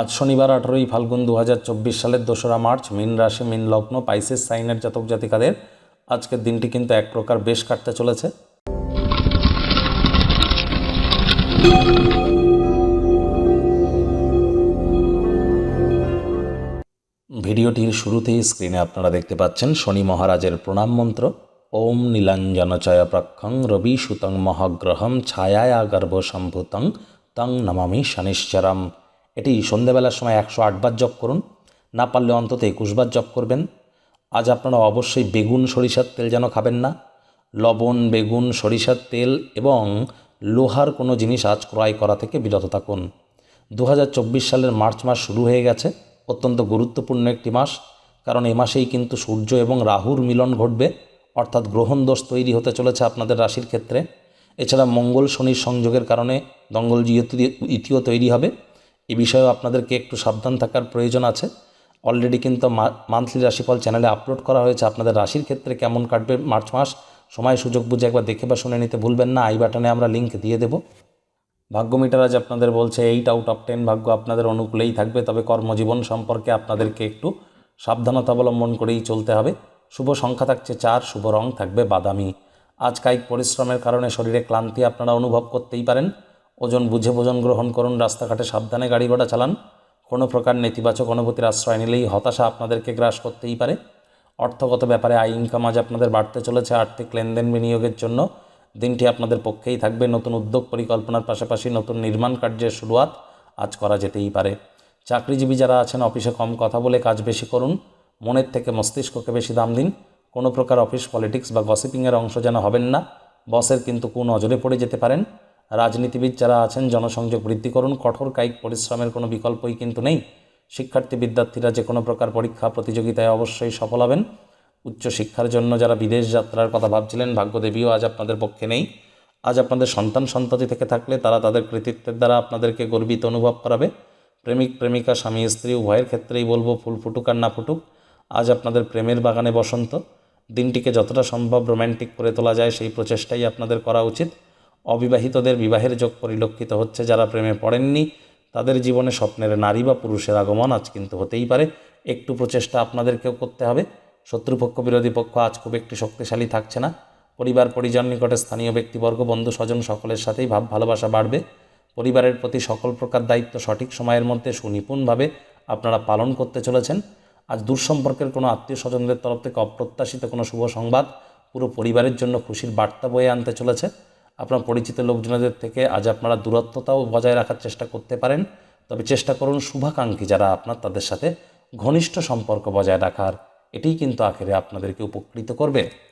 আজ শনিবার আঠারোই ফাল্গুন দু হাজার চব্বিশ সালের দোসরা মার্চ, মিন রাশি, মিন লগ্ন, পাইসেস সাইনের জাতক জাতিকাদের আজকের দিনটি কিন্তু এক প্রকার বেশ কাটতে চলেছে। ভিডিওটির শুরুতেই স্ক্রিনে আপনারা দেখতে পাচ্ছেন শনি মহারাজের প্রণাম মন্ত্র। ওম নীলাঞ্জনচয় প্রক্ষং রবি সুতং মহাগ্রহম ছায়ায়া গর্ভ সম্ভূতং তং নমামি শনিশ্চরম। এটি সন্ধেবেলার সময় একশো আটবার জপ করুন। না পারলে অন্তত একুশবার জপ করবেন। আজ আপনারা অবশ্যই বেগুন, সরিষার তেল যেন খাবেন না। লবণ, বেগুন, সরিষার তেল এবং লোহার কোনো জিনিস আজ ক্রয় করা থেকে বিরত থাকুন। দু হাজার চব্বিশ সালের মার্চ মাস শুরু হয়ে গেছে। অত্যন্ত গুরুত্বপূর্ণ একটি মাস। কারণ এ মাসেই কিন্তু সূর্য এবং রাহুর মিলন ঘটবে। অর্থাৎ গ্রহণ দোষ তৈরি হতে চলেছে আপনাদের রাশির ক্ষেত্রে। এছাড়া মঙ্গল শনির সংযোগের কারণে দঙ্গল ইতিও তৈরি হবে। এ বিষয়েও আপনাদেরকে একটু সাবধান থাকার প্রয়োজন আছে। অলরেডি কিন্তু মান্থলি রাশিফল চ্যানেলে আপলোড করা হয়েছে। আপনাদের রাশির ক্ষেত্রে কেমন কাটবে মার্চ মাস, সময় সুযোগ বুঝে একবার দেখে বা শুনে নিতে ভুলবেন না। আই বাটনে আমরা লিঙ্ক দিয়ে দেবো। ভাগ্য মিটার আজ আপনাদের বলছে এইট আউট অফ টেন ভাগ্য আপনাদের অনুকূলেই থাকবে। তবে কর্মজীবন সম্পর্কে আপনাদেরকে একটু সাবধানতা অবলম্বন করেই চলতে হবে। শুভ সংখ্যা থাকছে চার, শুভ রং থাকবে বাদামি। আজ কায়িক পরিশ্রমের কারণে শরীরে ক্লান্তি আপনারা অনুভব করতেই পারেন। ওজন বুঝে ভোজন গ্রহণ করুন, রাস্তাঘাটে সাবধানে গাড়ি ঘোড়া চালান। কোনো প্রকার নেতিবাচক অনুভূতির আশ্রয় নিলেই হতাশা আপনাদেরকে গ্রাস করতেই পারে। অর্থগত ব্যাপারে আয় ইনকাম আজ আপনাদের বাড়তে চলেছে। আর্থিক লেনদেন বিনিয়োগের জন্য দিনটি আপনাদের পক্ষেই থাকবে। নতুন উদ্যোগ পরিকল্পনার পাশাপাশি নতুন নির্মাণ কার্যের শুরুয়াত আজ করা যেতেই পারে। চাকরিজীবী যারা আছেন, অফিসে কম কথা বলে কাজ বেশি করুন। মনের থেকে মস্তিষ্ককে বেশি দাম দিন। কোনো প্রকার অফিস পলিটিক্স বা গসিপিংয়ের অংশ যেন হবেন না। বসের কিন্তু কোন নজরে পড়ে যেতে পারেন। রাজনীতিবিদ যারা আছেন, জনসংযোগ বৃদ্ধি করুন। কঠোর কায়িক পরিশ্রমের কোনো বিকল্পই কিন্তু নেই। শিক্ষার্থী, বিদ্যার্থীরা যে কোনো প্রকার পরীক্ষা, প্রতিযোগিতায় অবশ্যই সফল হবেন। উচ্চশিক্ষার জন্য যারা বিদেশ যাত্রার কথা ভাবছিলেন, ভাগ্যদেবীও আজ আপনাদের পক্ষে নেই। আজ আপনাদের সন্তান সন্ততি থেকে থাকলে তারা তাদের কৃতিত্বের দ্বারা আপনাদেরকে গর্বিত অনুভব করাবে। প্রেমিক, প্রেমিকা, স্বামী, স্ত্রী, উভয়ের ক্ষেত্রেই বলব, ফুল ফুটুক আর না ফুটুক, আজ আপনাদের প্রেমের বাগানে বসন্ত। দিনটিকে যতটা সম্ভব রোম্যান্টিক করে তোলা যায়, সেই প্রচেষ্টাই আপনাদের করা উচিত। অবিবাহিতদের বিবাহের যোগ পরিলক্ষিত হচ্ছে যারা প্রেমে পড়েননি, তাদের জীবনে স্বপ্নের নারী বা পুরুষের আগমন আজ কিন্তু হতেই পারে। একটু প্রচেষ্টা আপনাদেরকেও করতে হবে। শত্রুপক্ষ, বিরোধী পক্ষ আজ খুব একটি শক্তিশালী থাকছে না। পরিবার, পরিজন নিকটে স্থানীয় ব্যক্তিবর্গ, বন্ধু, স্বজন সকলের সাথেই ভাব, ভালোবাসা বাড়বে। পরিবারের প্রতি সকল প্রকার দায়িত্ব সঠিক সময়ের মধ্যে সুনিপুণভাবে আপনারা পালন করতে চলেছেন। আজ দূরসম্পর্কের কোনো আত্মীয় স্বজনদের তরফ থেকে অপ্রত্যাশিত কোনো শুভ সংবাদ পুরো পরিবারের জন্য খুশির বার্তা বয়ে আনতে চলেছে। আপনার পরিচিত লোকজনদের থেকে আজ আপনারা দূরত্বতাও বজায় রাখার চেষ্টা করতে পারেন। তবে চেষ্টা করুন শুভাকাঙ্ক্ষী যারা আপনার, তাদের সাথে ঘনিষ্ঠ সম্পর্ক বজায় রাখার। এটি কিন্তু আখেরে আপনাদেরকে উপকৃত করবে।